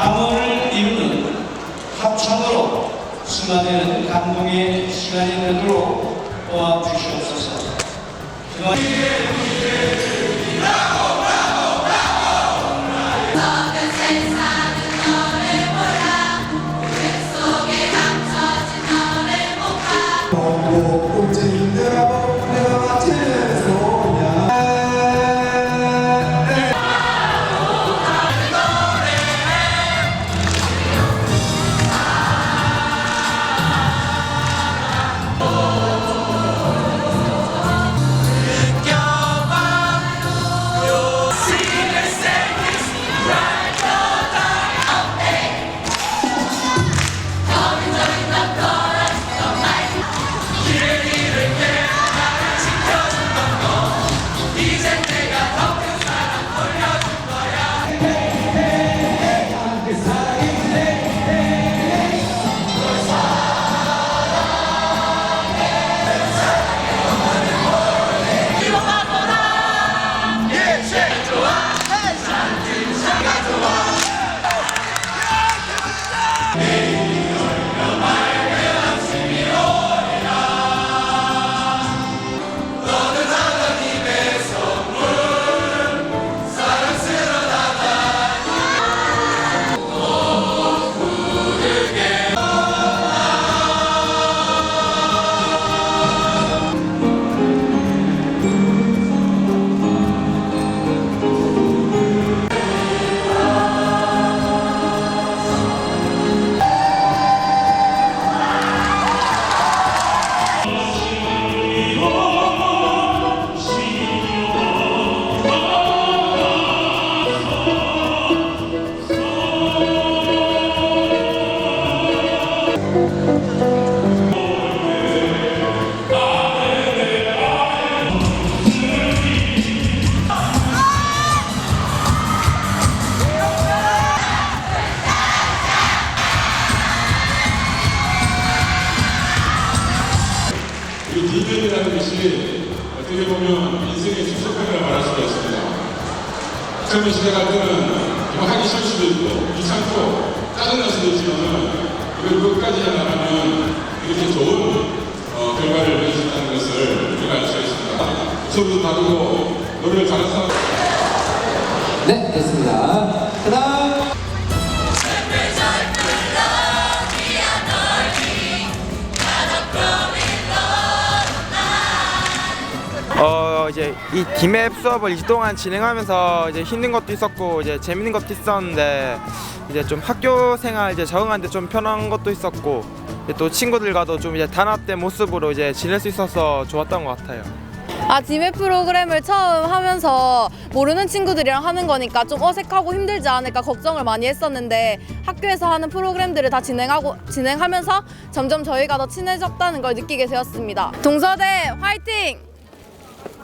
감원을 이루는 합창으로 승화되는 감동의 시간이 되도록 도와주시옵소서. 이 디벨이라는 것이 어떻게 보면 인생의 축소편이라고 말할 수가 있습니다. 처음에 시작할 때는 하기 싫을 수도 있고 귀찮고 짜증날 수도 있지만 이걸 끝까지 해나가면 이렇게 좋은 어, 결과를 낼수 있다는 것을 우리가 알 수가 있습니다. 수업도 다르고 노래를 잘하는 사람 네, 됐습니다. 그 다음. 어 이제 이 디맵 수업을 2주 동안 진행하면서 이제 힘든 것도 있었고 이제 재밌는 것도 있었는데 이제 좀 학교 생활 이제 적응하는데 좀 편한 것도 있었고 또 친구들과도 좀 이제 단합된 모습으로 이제 지낼 수 있어서 좋았던 것 같아요. 아, 디메 프로그램을 처음 하면서 모르는 친구들이랑 하는 거니까 좀 어색하고 힘들지 않을까 걱정을 많이 했었는데 학교에서 하는 프로그램들을 다 진행하고 진행하면서 점점 저희가 더 친해졌다는 걸 느끼게 되었습니다. 동서대 화이팅!